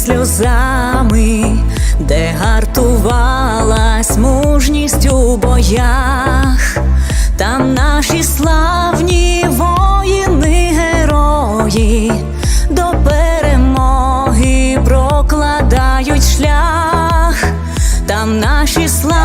сльозами, де гартувалась мужність у боях, там наші славні воїни, герої до перемоги прокладають шлях, там наші славні.